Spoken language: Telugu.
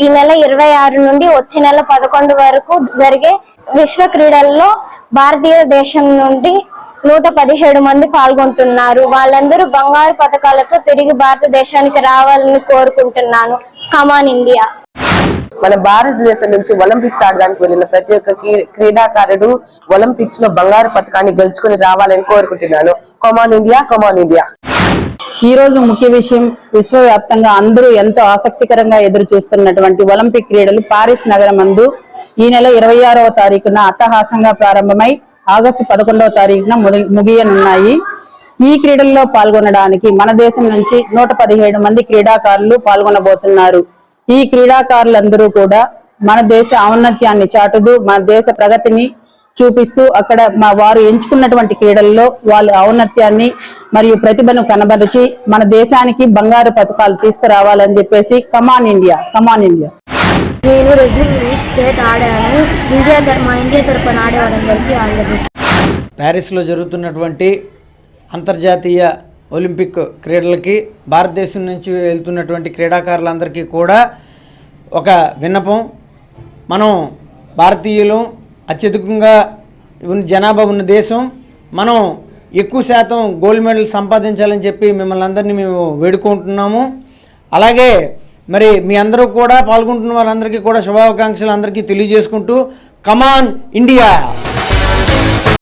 ఈ నెల ఇరవై ఆరు నుండి వచ్చే నెల పదకొండు వరకు జరిగే విశ్వ క్రీడల్లో భారతీయ దేశం నుండి నూట పదిహేడు మంది పాల్గొంటున్నారు. వాళ్ళందరూ బంగారు పథకాలతో తిరిగి భారతదేశానికి రావాలని కోరుకుంటున్నాను. కమాన్ ఇండియా మన భారతదేశం నుంచి ఒలింపిక్స్ ఆడడానికి వెళ్ళిన ప్రతి ఒక్క క్రీ- క్రీడాకారుడు ఒలింపిక్స్లో బంగారు పథకాన్ని గెలుచుకుని రావాలని కోరుకుంటున్నాను. కమాన్ ఇండియా కమాన్ ఇండియా ఈ రోజు ముఖ్య విషయం విశ్వవ్యాప్తంగా అందరూ ఎంతో ఆసక్తికరంగా ఎదురు చూస్తున్నటువంటి ఒలింపిక్ క్రీడలు పారిస్ నగరం అందు ఈ నెల ఇరవై ఆరవ తారీఖున అట్టహాసంగా ప్రారంభమై ఆగస్టు పదకొండవ తారీఖున ముగి- ముగియనున్నాయి. ఈ క్రీడల్లో పాల్గొనడానికి మన దేశం నుంచి నూట పదిహేడు మంది క్రీడాకారులు పాల్గొనబోతున్నారు. ఈ క్రీడాకారులందరూ కూడా మన దేశ ఔన్నత్యాన్ని చాటుతూ మన దేశ ప్రగతిని చూపిస్తూ అక్కడ మా వారు ఎంచుకున్నటువంటి క్రీడల్లో వాళ్ళ ఔన్నత్యాన్ని మరియు ప్రతిభను కనబరిచి మన దేశానికి బంగారు పథకాలు తీసుకురావాలని చెప్పేసి come on India come on India నేను రెజ్లింగ్ స్టేట్ ఆడాను. ఇండియా మా ఇండియా తరఫున ఆడే వాళ్ళందరికీ ఆడలేదు ప్యారిస్లో జరుగుతున్నటువంటి అంతర్జాతీయ ఒలింపిక్ క్రీడలకి భారతదేశం నుంచి వెళ్తున్నటువంటి క్రీడాకారులందరికీ కూడా ఒక విన్నపం. మనం భారతీయులు అత్యధికంగా ఉన్న జనాభా ఉన్న దేశం మనం ఎక్కువ శాతం గోల్డ్ మెడల్ సంపాదించాలని చెప్పి మిమ్మల్ని అందరినీ మేము వేడుకుంటున్నాము. అలాగే మరి మీ అందరూ కూడా పాల్గొంటున్న వారందరికీ కూడా శుభాకాంక్షలు అందరికీ తెలియజేసుకుంటూ కమాన్ ఇండియా!